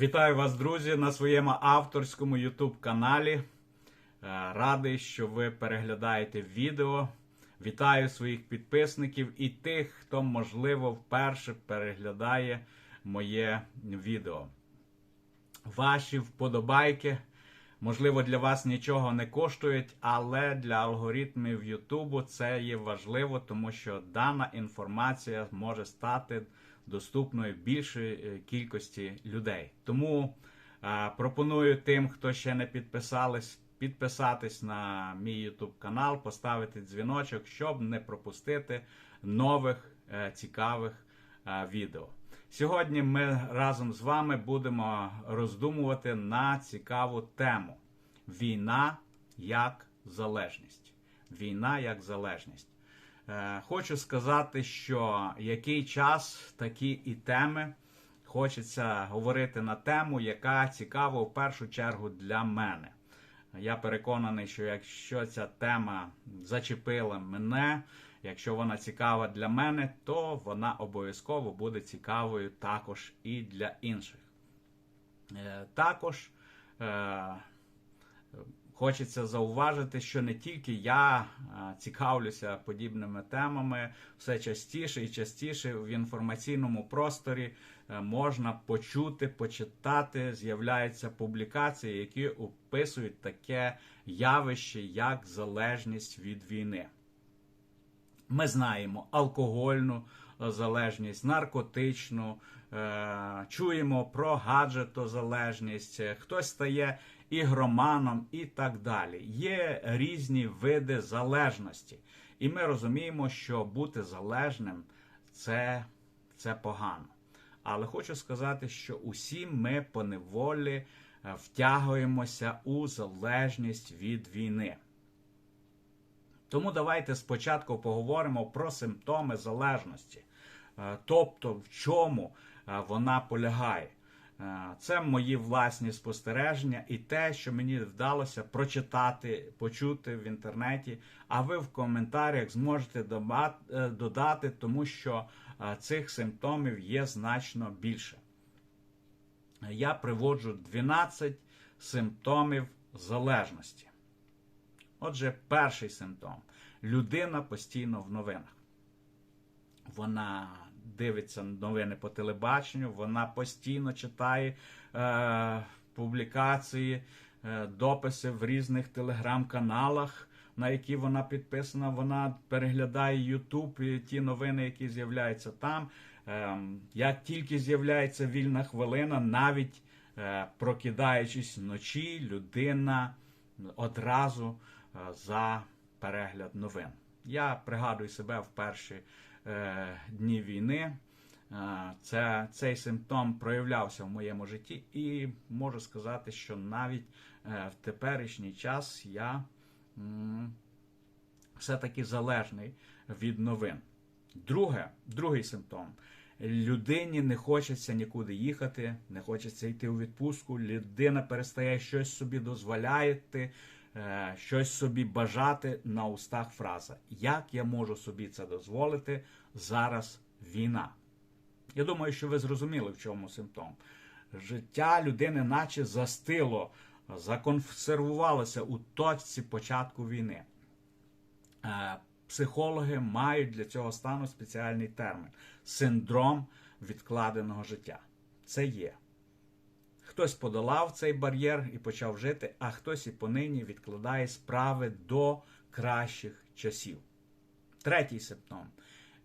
Вітаю вас, друзі, на своєму авторському YouTube каналі. Е, Радий, що ви переглядаєте відео. Вітаю своїх підписників і тих, хто, можливо, вперше переглядає моє відео. Ваші вподобайки, можливо, для вас нічого не коштують, але для алгоритмів Ютубу це є важливо, тому що дана інформація може стати доступною більшої е, кількості людей. Тому пропоную тим, хто ще не підписались, підписатись на мій YouTube канал, поставити дзвіночок, щоб не пропустити нових е, цікавих е, відео. Сьогодні ми разом з вами будемо роздумувати на цікаву тему: війна як залежність. Війна як залежність. Е, Хочу сказати, що який час, такі і теми. Хочеться говорити на тему, яка цікава в першу чергу для мене. Я переконаний, що якщо ця тема зачепила мене, якщо вона цікава для мене, то вона обов'язково буде цікавою також і для інших. Е, Також е, Хочеться зауважити, що не тільки я е, цікавлюся подібними темами, все частіше і частіше в інформаційному просторі е, можна почути, почитати, з'являються публікації, які описують таке явище, як залежність від війни. Ми знаємо алкогольну е, залежність, наркотичну, чуємо про гаджетозалежність, хтось стає ігроманом і так далі. Є різні види залежності. І ми розуміємо, що бути залежним це, це погано. Але хочу сказати, що усі ми поневолі е, втягуємося у залежність від війни. Тому давайте спочатку поговоримо про симптоми залежності, Е, тобто в чому е, вона полягає. Е, Це мої власні спостереження і те, що мені вдалося прочитати, почути в інтернеті. А ви в коментарях зможете е, додати, тому що е, цих симптомів є значно більше. Я приводжу 12 симптомів залежності. Отже, перший симптом. Людина постійно в новинах. Вона дивиться новини по телебаченню, вона постійно читає е, публікації, е, дописи в різних телеграм-каналах, на які вона підписана. Вона переглядає YouTube і ті новини, які з'являються там. Е, як тільки з'являється вільна хвилина, навіть е, прокидаючись вночі, людина одразу е, за перегляд новин. Я пригадую себе в перші е, дні війни. Е, Це, цей симптом проявлявся в моєму житті, і можу сказати, що навіть е, в теперішній час я все-таки залежний від новин. Друге, другий симптом. Людині не хочеться нікуди їхати, не хочеться йти у відпустку. Людина перестає щось собі дозволяти, щось собі бажати на устах фраза. Як я можу собі це дозволити? Зараз війна. Я думаю, що ви зрозуміли, в чому симптом. Життя людини, наче застило, законсервувалося у точці початку війни. Е, Психологи мають для цього стану спеціальний термін синдром відкладеного життя. Це є. Хтось подолав цей бар'єр і почав жити, а хтось і понині відкладає справи до кращих часів. Третій симптом.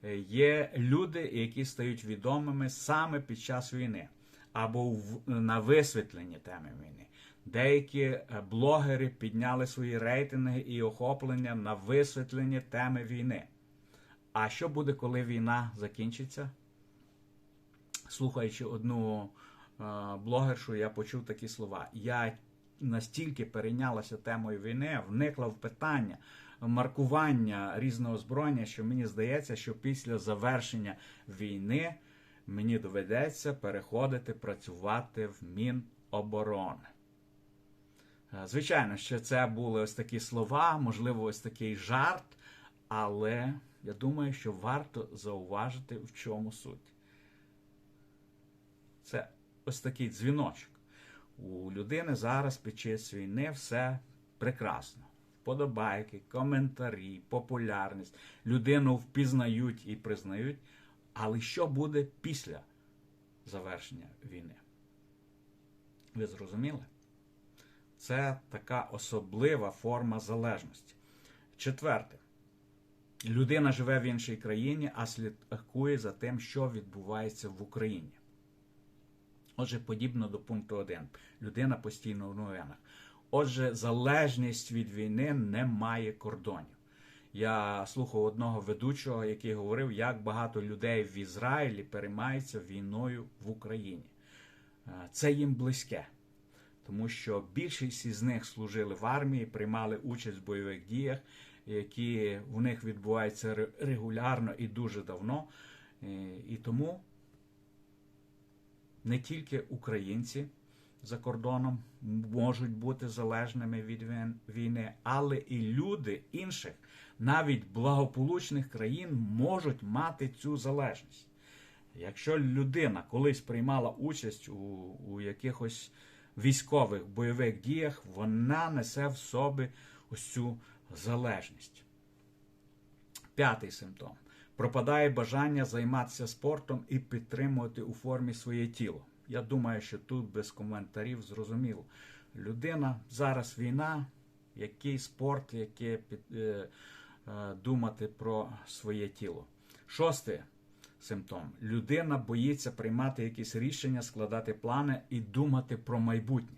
Е, Є люди, які стають відомими саме під час війни або на висвітленні теми війни. Деякі е, блогери підняли свої рейтинги і охоплення на висвітленні теми війни. А що буде, коли війна закінчиться? Слухаючи одну блогершу, я почув такі слова. Я настільки перейнялася темою війни, вникла в питання маркування різного озброєння, що мені здається, що після завершення війни мені доведеться переходити працювати в Міноборони. Е, Звичайно, що це були ось такі слова, можливо, ось такий жарт, але я думаю, що варто зауважити, в чому суть. Це ось такий дзвіночок. У людини зараз під час війни все прекрасно. Вподобайки, коментарі, популярність. Людину впізнають і признають. Але що буде після завершення війни? Ви зрозуміли? Це така особлива форма залежності. Четверте. Людина живе в іншій країні, а слідкує за тим, що відбувається в Україні. Отже, подібно до пункту 1. Людина постійно в новинах. Отже, залежність від війни не має кордонів. Я слухав одного ведучого, який говорив, як багато людей в Ізраїлі переймаються війною в Україні. Е, Це їм близьке, тому що більшість із них служили в армії, приймали участь в бойових діях, які в них відбуваються регулярно і дуже давно. Е, І тому не тільки українці за кордоном можуть бути залежними від війни, але і люди інших, навіть благополучних країн, можуть мати цю залежність. Якщо людина колись приймала участь у, у якихось військових бойових діях, вона несе в собі ось цю залежність. П'ятий симптом. Пропадає бажання займатися спортом і підтримувати у формі своє тіло. Я думаю, що тут без коментарів зрозуміло. Людина зараз війна, який спорт, яке під, е, е, думати про своє тіло. Шостий симптом. Людина боїться приймати якісь рішення, складати плани і думати про майбутнє.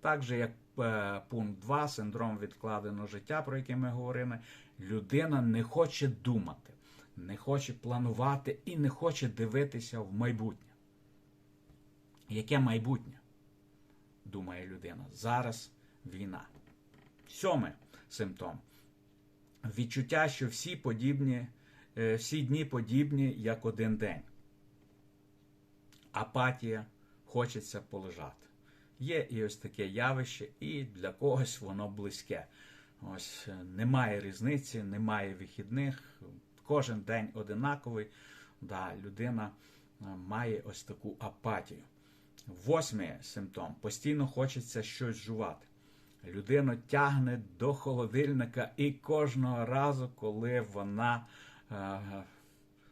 Так же, як е, пункт 2, синдром відкладеного життя, про який ми говорили, людина не хоче думати, не хоче планувати і не хоче дивитися в майбутнє. Яке майбутнє? Думає людина. Зараз війна. Сьомий симптом. Відчуття, що всі подібні, е, всі дні подібні, як один день. Апатія, хочеться полежати. Є і ось таке явище, і для когось воно близьке. Ось е, немає різниці, немає вихідних, кожен день одинаковий. Да, людина е, має ось таку апатію. Восьмий симптом. Постійно хочеться щось жувати. Людину тягне до холодильника, і кожного разу, коли вона е,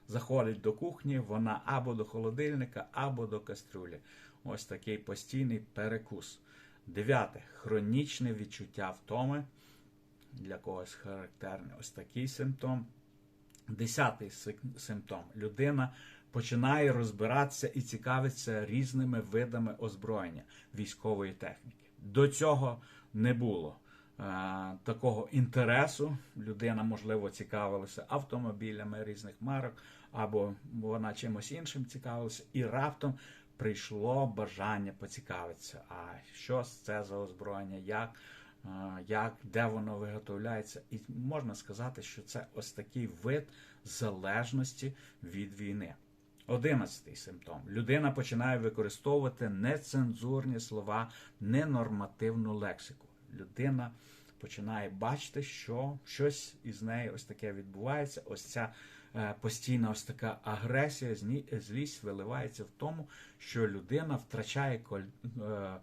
заходить до кухні, вона або до холодильника, або до кастрюлі. Ось такий постійний перекус. Дев'яте. Хронічне відчуття втоми. Для когось характерний ось такий симптом. Десятий симптом. Людина починає розбиратися і цікавиться різними видами озброєння військової техніки. До цього не було е, такого інтересу. Людина, можливо, цікавилася автомобілями різних марок, або вона чимось іншим цікавилася, і раптом прийшло бажання поцікавитися. А що це за озброєння? Як? Як, де воно виготовляється, і можна сказати, що це ось такий вид залежності від війни. Одинадцятий симптом. Людина починає використовувати нецензурні слова, ненормативну лексику. Людина починає бачити, що щось із нею ось таке відбувається. Ось ця е, постійна ось така агресія, злість виливається в тому, що людина втрачає коль- е,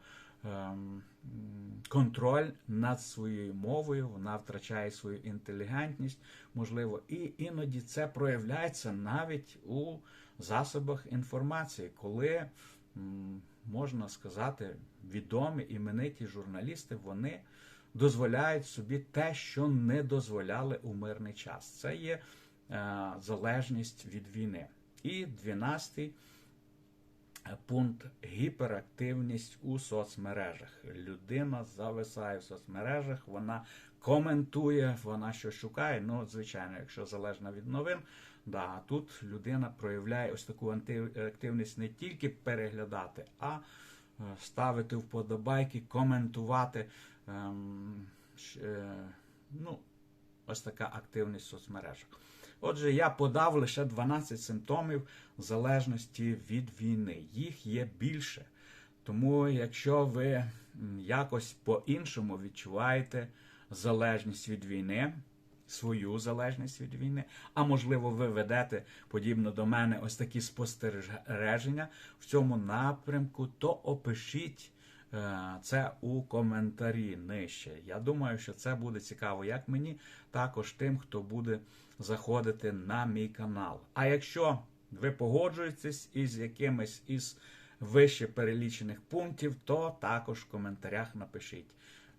контроль над своєю мовою, вона втрачає свою інтелігентність, можливо, і іноді це проявляється навіть у засобах інформації, коли можна сказати, відомі імениті журналісти вони дозволяють собі те, що не дозволяли у мирний час. Це є е, залежність від війни. І 12 пункт гіперактивність у соцмережах. Людина зависає в соцмережах, вона коментує, вона що шукає. Ну, звичайно, якщо залежно від новин, да, тут людина проявляє ось таку антиактивність не тільки переглядати, а е, ставити вподобайки, коментувати. ем, е, ну, ось така активність в соцмережах. Отже, я подав лише 12 симптомів залежності від війни. Їх є більше. Тому, якщо ви якось по-іншому відчуваєте залежність від війни, свою залежність від війни, а можливо, ви ведете подібно до мене ось такі спостереження в цьому напрямку, то опишіть це у коментарі нижче. Я думаю, що це буде цікаво як мені, також тим, хто буде заходити на мій канал. А якщо ви погоджуєтесь із якимись із вище перелічених пунктів, то також в коментарях напишіть.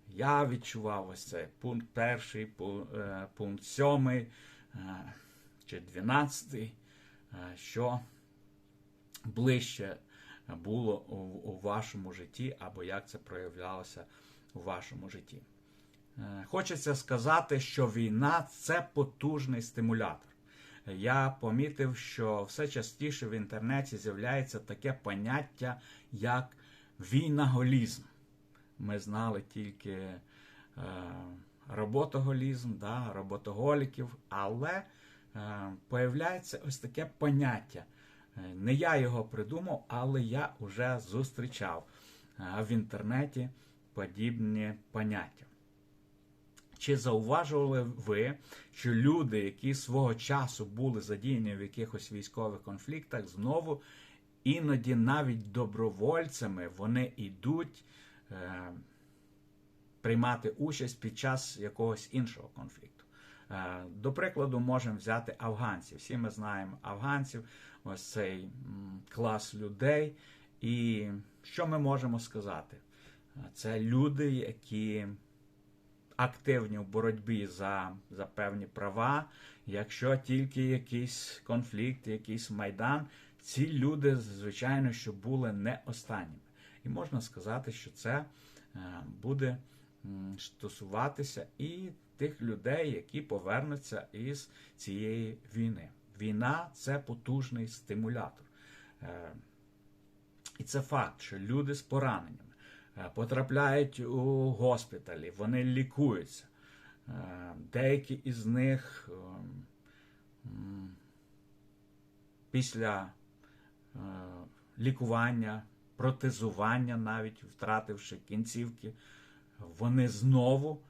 Я відчував ось цей пункт перший, е, пункт сьомий е, чи дванадцятий, е, що ближче було у, вашому житті, або як це проявлялося у вашому житті. Е, Хочеться сказати, що війна це потужний стимулятор. Я помітив, що все частіше в інтернеті з'являється таке поняття, як війнаголізм. Ми знали тільки е, роботоголізм, да, роботоголіків, але е, появляється ось таке поняття. Е, Не я його придумав, але я вже зустрічав е, в інтернеті подібні поняття. Чи зауважували ви, що люди, які свого часу були задіяні в якихось військових конфліктах, знову іноді навіть добровольцями вони йдуть е, приймати участь під час якогось іншого конфлікту? Е, до прикладу, можемо взяти афганців. Всі ми знаємо афганців, ось цей клас людей. І що ми можемо сказати? Це люди, які активні в боротьбі за, за певні права. Якщо тільки якийсь конфлікт, якийсь майдан, ці люди, звичайно, що були не останніми. І можна сказати, що це е, буде стосуватися і тих людей, які повернуться із цієї війни. Війна це потужний стимулятор. Е, І це факт, що люди з пораненнями е, потрапляють у госпіталі, вони лікуються. Е, Деякі із них після лікування, протезування, навіть втративши кінцівки, вони знову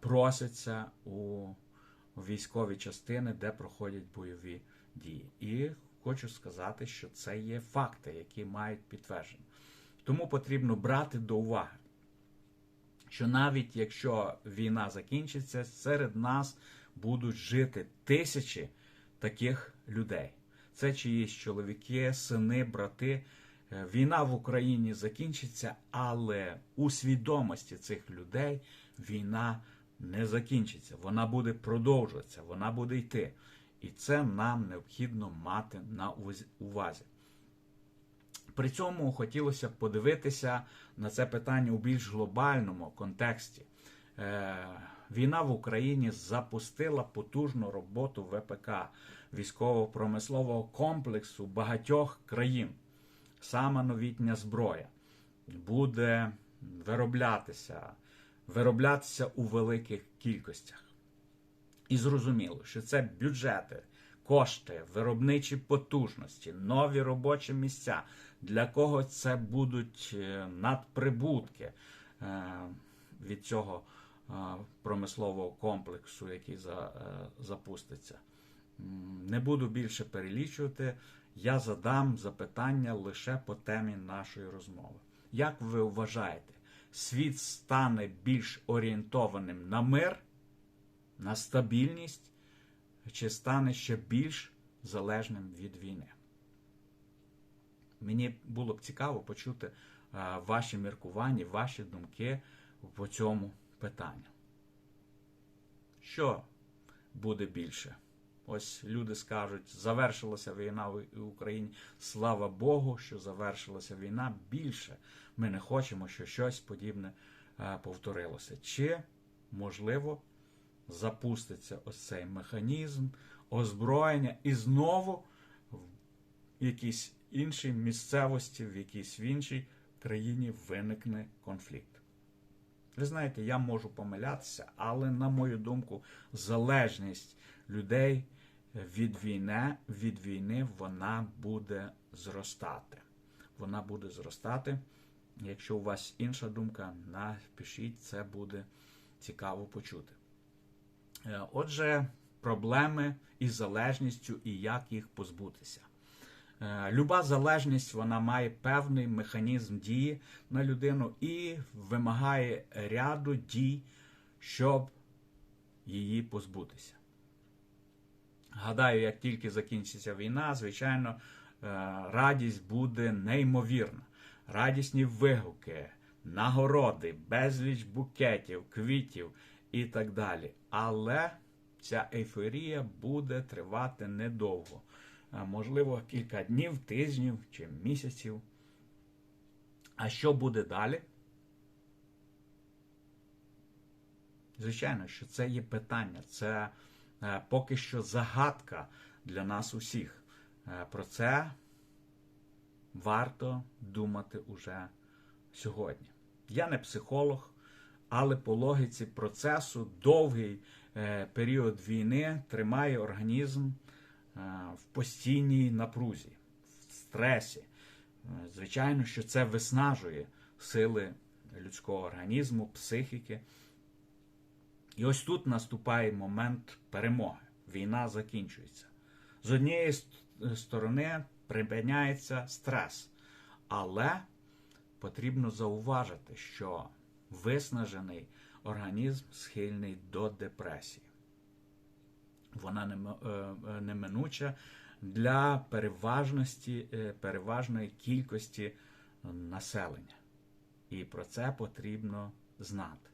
просяться у військові частини, де проходять бойові дії. І хочу сказати, що це є факти, які мають підтвердження. Тому потрібно брати до уваги, що навіть якщо війна закінчиться, серед нас будуть жити тисячі таких людей. Це чиїсь чоловіки, сини, брати. Е, Війна в Україні закінчиться, але у свідомості цих людей війна не закінчиться. Вона буде продовжуватися, вона буде йти. І це нам необхідно мати на увазі. При цьому хотілося б подивитися на це питання у більш глобальному контексті. Е, Війна в Україні запустила потужну роботу ВПК військово-промислового комплексу багатьох країн. Сама новітня зброя буде вироблятися, вироблятися у великих кількостях. І зрозуміло, що це бюджети, кошти, виробничі потужності, нові робочі місця. Для кого це будуть е, надприбутки е, від цього е, промислового комплексу, який запуститься. Не буду більше перелічувати. Я задам запитання лише по темі нашої розмови. Як ви вважаєте, світ стане більш орієнтованим на мир? на стабільність чи стане ще більш залежним від війни. Мені було б цікаво почути е, ваші міркування, ваші думки по цьому питанню. Що буде більше? Ось люди скажуть, завершилася війна в Україні. Слава Богу, що завершилася війна більше. Ми не хочемо, щоб щось подібне е, повторилося. Чи, можливо, запуститься ось цей механізм озброєння і знову в якійсь іншій місцевості, в якійсь в іншій країні виникне конфлікт. Ви знаєте, я можу помилятися, але, на мою думку, залежність людей від війни, від війни вона буде зростати. Вона буде зростати. Якщо у вас інша думка, напишіть, це буде цікаво почути. Е, Отже, проблеми із залежністю і як їх позбутися. Е, Люба залежність вона має певний механізм дії на людину і вимагає ряду дій, щоб її позбутися. Гадаю, як тільки закінчиться війна, звичайно, е, радість буде неймовірна. Радісні вигуки, нагороди, безліч букетів, квітів і так далі. Але ця ейфорія буде тривати недовго. Можливо, кілька днів, тижнів чи місяців. А що буде далі? Звичайно, що це є питання, це е, поки що загадка для нас усіх. Е, Про це варто думати уже сьогодні. Я не психолог, але по логіці процесу довгий е, період війни тримає організм е, в постійній напрузі, в стресі. Е, Звичайно, що це виснажує сили людського організму, психіки. І ось тут наступає момент перемоги. Війна закінчується. З однієї сторони припиняється стрес, але потрібно зауважити, що виснажений організм схильний до депресії. Вона е, е, неминуча для переважності, е, переважної кількості населення. І про це потрібно знати.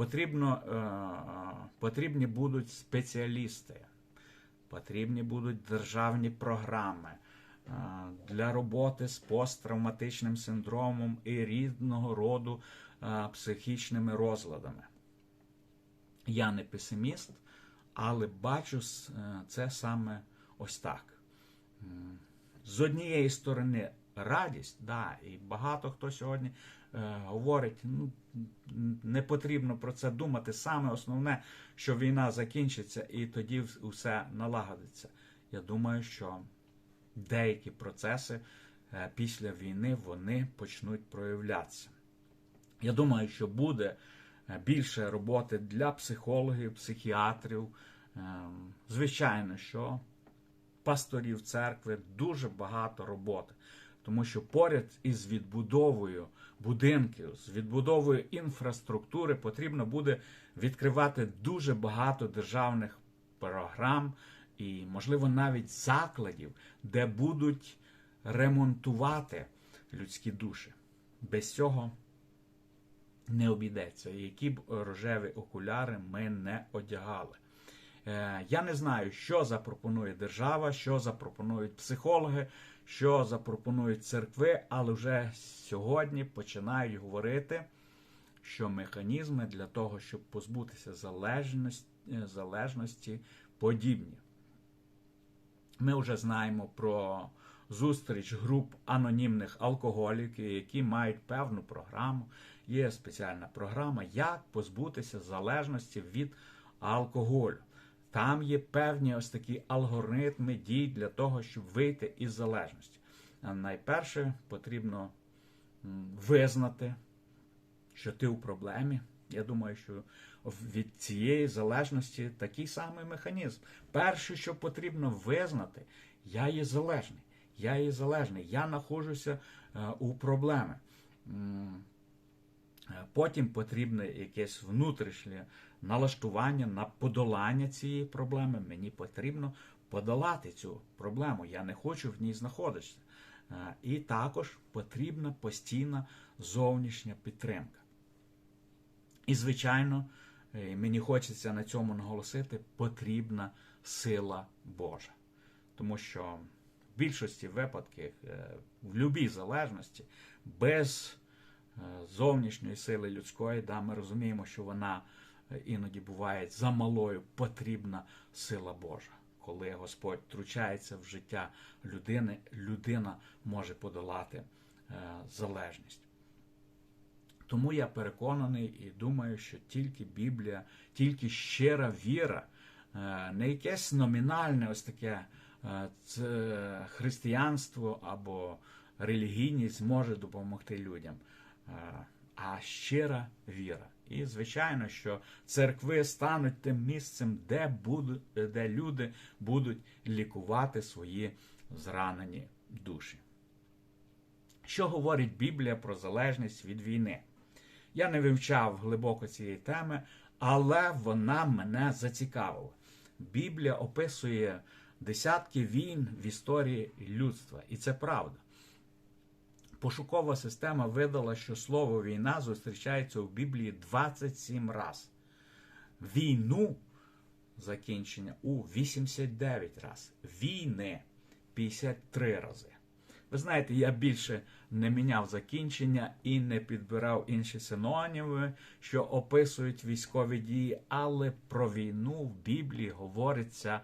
Потрібно, е, потрібні будуть спеціалісти, потрібні будуть державні програми е, для роботи з посттравматичним синдромом і різного роду е, психічними розладами. Я не песиміст, але бачу це саме ось так. З однієї сторони, радість, да, і багато хто сьогодні е, говорить, ну не потрібно про це думати. Саме основне, що війна закінчиться і тоді вс- усе налагодиться. Я думаю, що деякі процеси е, після війни вони почнуть проявлятися. Я думаю, що буде е, більше роботи для психологів, психіатрів. Ем, Звичайно, що пасторів церкви дуже багато роботи. Тому що поряд із відбудовою будинків, з відбудовою інфраструктури потрібно буде відкривати дуже багато державних програм і, можливо, навіть закладів, де будуть ремонтувати людські душі. Без цього не обійдеться. Які б рожеві окуляри ми не одягали. Е, Я не знаю, що запропонує держава, що запропонують психологи, що запропонують церкви, але вже сьогодні починають говорити, що механізми для того, щоб позбутися залежності, залежності подібні. Ми вже знаємо про зустріч груп анонімних алкоголіків, які мають певну програму. Є спеціальна програма, як позбутися залежності від алкоголю. Там є певні ось такі алгоритми дій для того, щоб вийти із залежності. А найперше потрібно визнати, що ти у проблемі. Я думаю, що від цієї залежності такий самий механізм. Перше, що потрібно визнати, я є залежний. Я є залежний, я знаходжуся е, у проблеми. Е, Потім потрібне якесь внутрішнє налаштування на подолання цієї проблеми. Мені потрібно подолати цю проблему. Я не хочу в ній знаходитися. І також потрібна постійна зовнішня підтримка. І, звичайно, е, мені хочеться на цьому наголосити, потрібна сила Божа. Тому що в більшості випадків, е, в будь-якій залежності, без е, зовнішньої сили людської, да, ми розуміємо, що вона іноді буває замалою, потрібна сила Божа. Коли Господь втручається в життя людини, людина може подолати е, залежність. Тому я переконаний і думаю, що тільки Біблія, тільки щира віра, е, не якесь номінальне ось таке е, це християнство або релігійність зможе допомогти людям. А щира віра. І, звичайно, що церкви стануть тим місцем, де, будуть, де люди будуть лікувати свої зранені душі. Що говорить Біблія про залежність від війни? Я не вивчав глибоко цієї теми, але вона мене зацікавила. Біблія описує десятки війн в історії людства, і це правда. Пошукова система видала, що слово війна зустрічається у Біблії 27 раз. Війну закінчення у 89 раз. Війни 53 рази. Ви знаєте, я більше не міняв закінчення і не підбирав інші синоніми, що описують військові дії, але про війну в Біблії говориться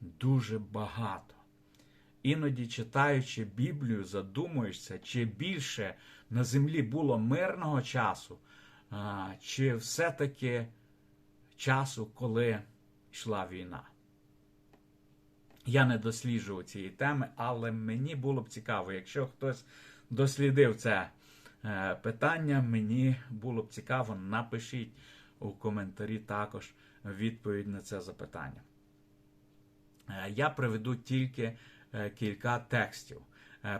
дуже багато. Іноді, читаючи Біблію, задумуєшся, чи більше на землі було мирного часу, чи все-таки часу, коли йшла війна. Я не досліджував цієї теми, але мені було б цікаво, якщо хтось дослідив це е, питання, мені було б цікаво, напишіть у коментарі також відповідь на це запитання. Е, я приведу тільки кілька текстів.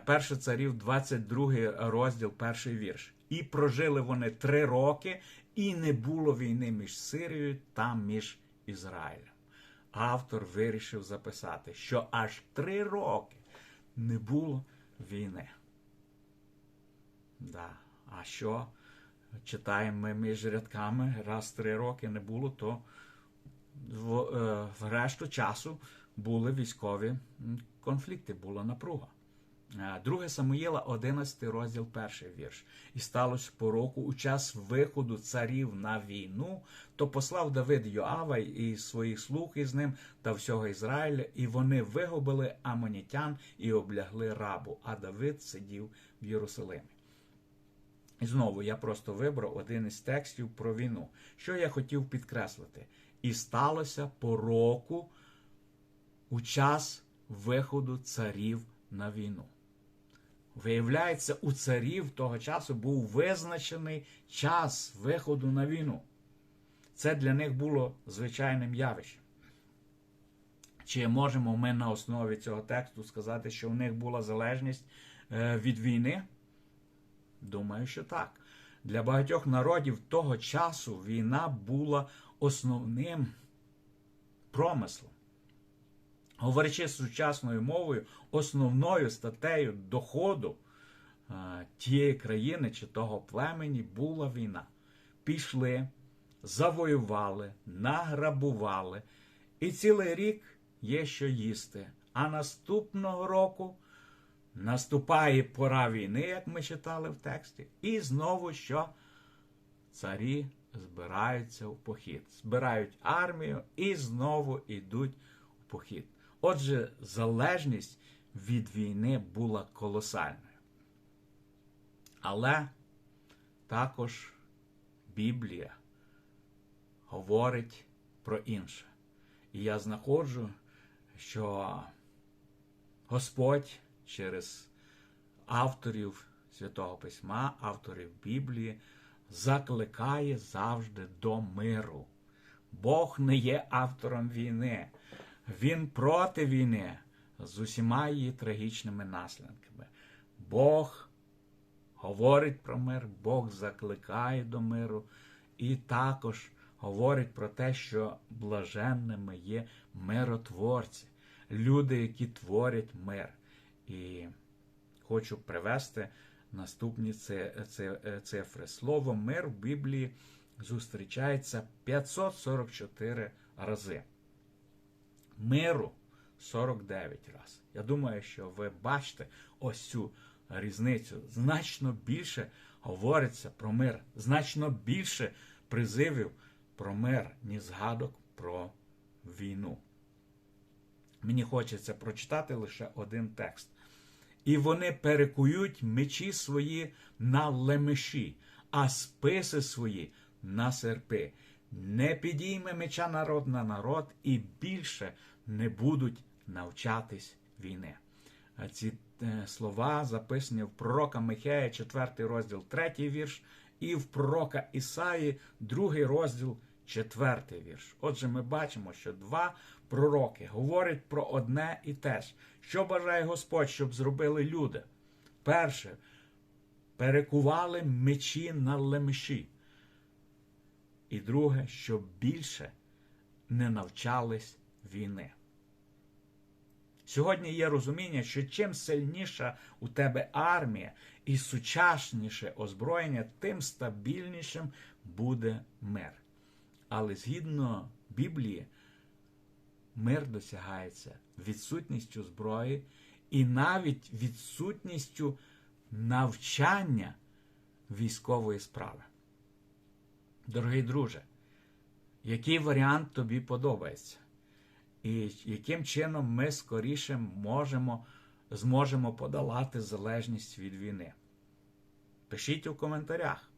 Перше царів, 22 розділ, перший вірш. І прожили вони три роки, і не було війни між Сирією та між Ізраїлем автор вирішив записати, що аж три роки не було війни. Да. А що читаємо ми між рядками, раз три роки не було, то в, е, в решту часу були військові конфлікти, була напруга. 2 е, Самуїла, 11 розділ, перший вірш. І сталося по року у час виходу царів на війну, то послав Давид Йоава і своїх слуг із ним та всього Ізраїля, і вони вигубили амонітян і облягли рабу, а Давид сидів в Єрусалимі. І знову я просто вибрав один із текстів про війну, що я хотів підкреслити. І сталося по року у час виходу царів на війну. Виявляється, у царів того часу був визначений час виходу на війну. Це для них було звичайним явищем. Чи можемо ми на основі цього тексту сказати, що в них була залежність е, від війни? Думаю, що так. Для багатьох народів того часу війна була основним промислом. Говорячи сучасною мовою, основною статтею доходу тієї країни чи того племені була війна. Пішли, завоювали, награбували, і цілий рік є що їсти. А наступного року наступає пора війни, як ми читали в тексті, і знову що царі збираються в похід, збирають армію і знову йдуть у похід. Отже, залежність від війни була колосальною. Але також Біблія говорить про інше. І я знаходжу, що Господь через авторів Святого Письма, авторів Біблії, закликає завжди до миру. Бог не є автором війни. Він проти війни з усіма її трагічними наслідками. Бог говорить про мир, Бог закликає до миру і також говорить про те, що блаженними є миротворці, люди, які творять мир. І хочу привести наступні цифри. Слово мир в Біблії зустрічається 544 рази миру 49 раз. Я думаю, що ви бачите ось цю різницю. Значно більше говориться про мир, значно більше призивів про мир, ніж згадок про війну. Мені хочеться прочитати лише один текст. І вони перекують мечі свої на лемеші, а списи свої на серпи. Не підійме меча народ на народ і більше не будуть навчатись війни. Ці е, слова записані в пророка Михея, 4 розділ, 3 вірш, і в пророка Ісаї, другий розділ, четвертий вірш. Отже, ми бачимо, що два пророки говорять про одне і те ж. Що бажає Господь, щоб зробили люди? Перше, перекували мечі на лемеші. І друге, щоб більше не навчались війни. Сьогодні є розуміння, що чим сильніша у тебе армія і сучасніше озброєння, тим стабільнішим буде мир. Але згідно Біблії, мир досягається відсутністю зброї і навіть відсутністю навчання військової справи. Дорогий друже, який варіант тобі подобається? І яким чином ми скоріше можемо, зможемо подолати залежність від війни? Пишіть у коментарях.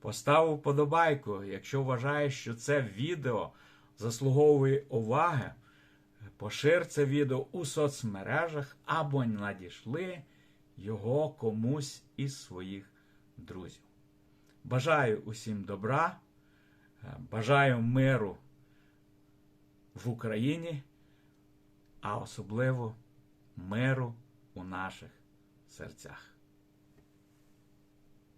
Постав вподобайку, якщо вважаєш, що це відео заслуговує уваги. Пошир це відео у соцмережах або надішли його комусь із своїх друзів. Бажаю усім добра, бажаю миру в Україні, а особливо миру у наших серцях.